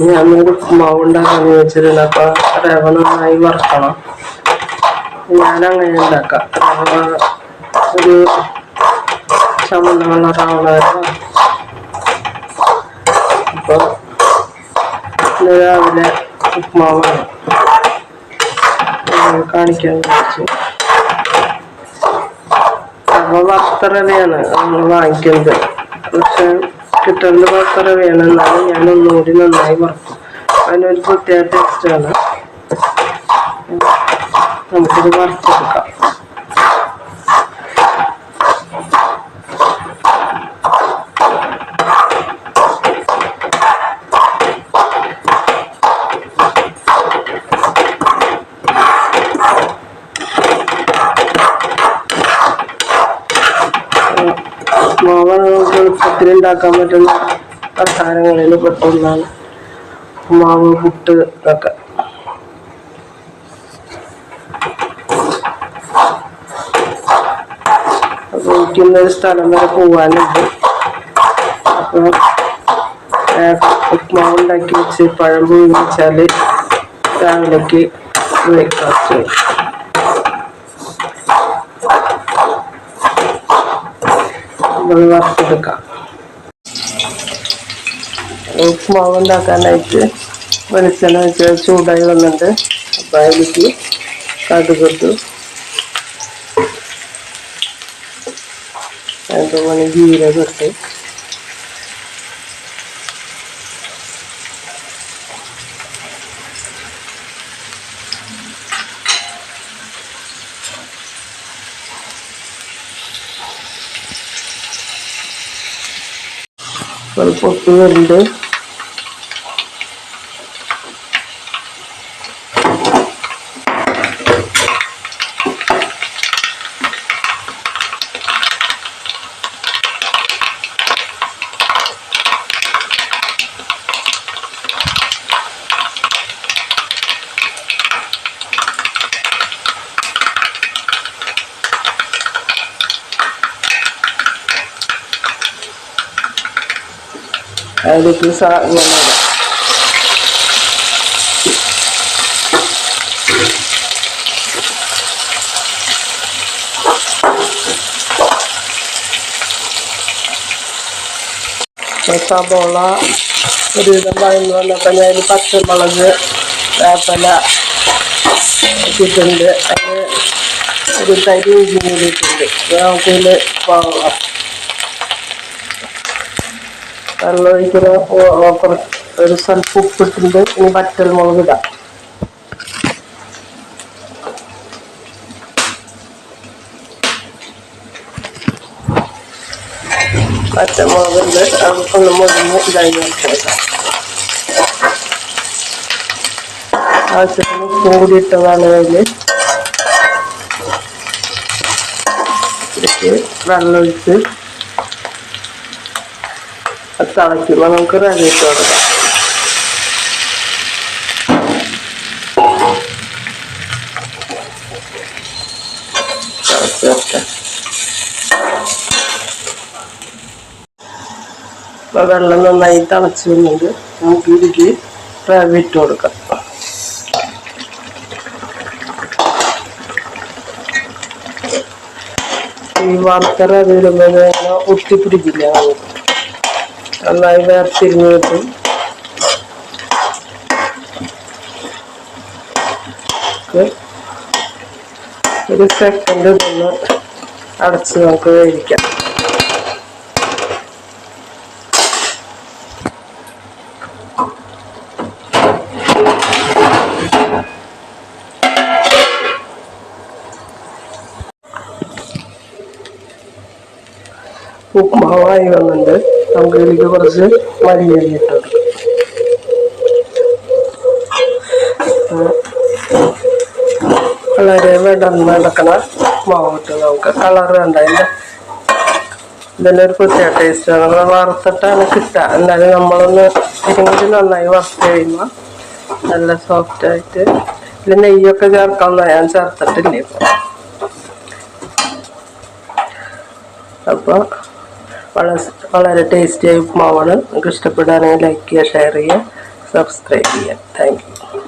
ഞാനൊരു മാവ് ഉണ്ടാക്കാന്ന് വെച്ചിട്ടുണ്ട് അപ്പൊ റവ നന്നായി വറുക്കണം. അങ്ങനെ ഉണ്ടാക്കാം. ഒരു ചുമന്ന കളറാവണ വരെ ഇന്ന് രാവിലെ ഉപ്മാവാണ് കാണിക്കാൻ വിളിച്ചു. റവ വറുത്ത റവയാണ് നമ്മൾ വാങ്ങിക്കുന്നത്. പക്ഷെ കിട്ടുന്നത് മാത്രം വേണമെന്നാണ് ഞാൻ ഒന്നുകൂടി നന്നായി മറക്കും. അതിനൊരു പ്രത്യേക ടേസ്റ്റാണ് നമുക്കിത് മറച്ചെടുക്കാം മാവ് ഉണ്ടാക്കാൻ പറ്റുന്ന പ്രധാനങ്ങളിൽ പെട്ട മാവ് പുട്ട് ഒക്കെ ഒരു സ്ഥലം വരെ പോവാനുണ്ട്. അപ്പൊ ഉപ്മാവ് ഉണ്ടാക്കി വെച്ച് പഴം പുഴുങ്ങി വെച്ചാൽ രാവിലേക്ക് ബ്രേക്ക്ഫാസ്റ്റ് നമ്മൾ വറുത്തെടുക്കാം. ഉപ്പുമാവ് ഉണ്ടാക്കാനായിട്ട് വെളിച്ചെണ്ണ വെച്ച് ചൂടായി വന്നിട്ട് അപ്പം അതിലേക്ക് കടുകിട്ടു അതുപോലെ ജീരകം ഇട്ട്. പൊട്ടി വരുന്നുണ്ട്. അതിലേക്ക് സാ ഇങ്ങനെ ഇടാം. സബോള ഒരുവിധം വഴന്ന് വന്നപ്പോൾ ഞാൻ അതിൽ പച്ചമുളക് വേപ്പല ഇട്ടിട്ടുണ്ട് അതിന് ഒരു തരി ഇഞ്ചി കൂടിയിട്ടുണ്ട് നമുക്കിതിൽ വാങ്ങാം വെള്ളം ഒഴിക്കുന്ന ഒരു സ്വല്പം ഉപ്പിട്ടുണ്ട് ഇനി വറ്റൽ മുളക് ഇടാം. പച്ചമുളകുണ്ട് നമുക്കൊന്ന് മുറിഞ്ഞ് ഇതായി വെച്ചേക്കാം ആവശ്യത്തിന് ഉപ്പും കൂടി ഇട്ടതാണ് അതിൽ വെള്ളം ഒഴിച്ച് അത് തിളയ്ക്കുമ്പോൾ നമുക്ക് റെഡി ഇട്ട് കൊടുക്കാം വെള്ളം നന്നായി തിളച്ച് വന്നിട്ട് നമുക്ക് ഇതിലേക്ക് റവ കൊടുക്കാം. ഈ വറുത്ത റവ ഒട്ടിപ്പിടിക്കില്ല. നമുക്ക് നന്നായി വേർതിരിഞ്ഞ് കിട്ടും ഒരു സെക്കൻഡ് ഇതൊന്ന് അടച്ച് നമുക്ക് വേവിക്കാം. ഉപ്പുമാവായി വന്നിട്ടുണ്ട്. നമുക്ക് ഇതിലേക്ക് കുറച്ച് മല്ലിയരി ഇട്ട് വളരെ വിടർന്ന് നടക്കണ മാവിട്ട് നമുക്ക് കളർ വേണ്ട അതിന്റെ. ഇതിന്റെ ഒരു പ്രത്യേക ടേസ്റ്റ് നമ്മൾ വറുത്തിട്ടാണ് കിട്ടുക. എന്നാലും നമ്മളൊന്ന് ഇരുന്നിട്ട് നന്നായി വറുത്ത് കഴിയുമ്പോൾ നല്ല സോഫ്റ്റ് ആയിട്ട് ഇതിൽ നെയ്യൊക്കെ ചേർക്കാമെന്ന് ഞാൻ ചേർത്തിട്ടില്ല അപ്പോൾ വളരെ വളരെ ടേസ്റ്റിയായ ഉപ്മാവാണ് നിങ്ങൾക്ക് ഇഷ്ടപ്പെടുകയാണെങ്കിൽ ലൈക്ക് ചെയ്യുക ഷെയർ ചെയ്യുക സബ്സ്ക്രൈബ് ചെയ്യുക. താങ്ക്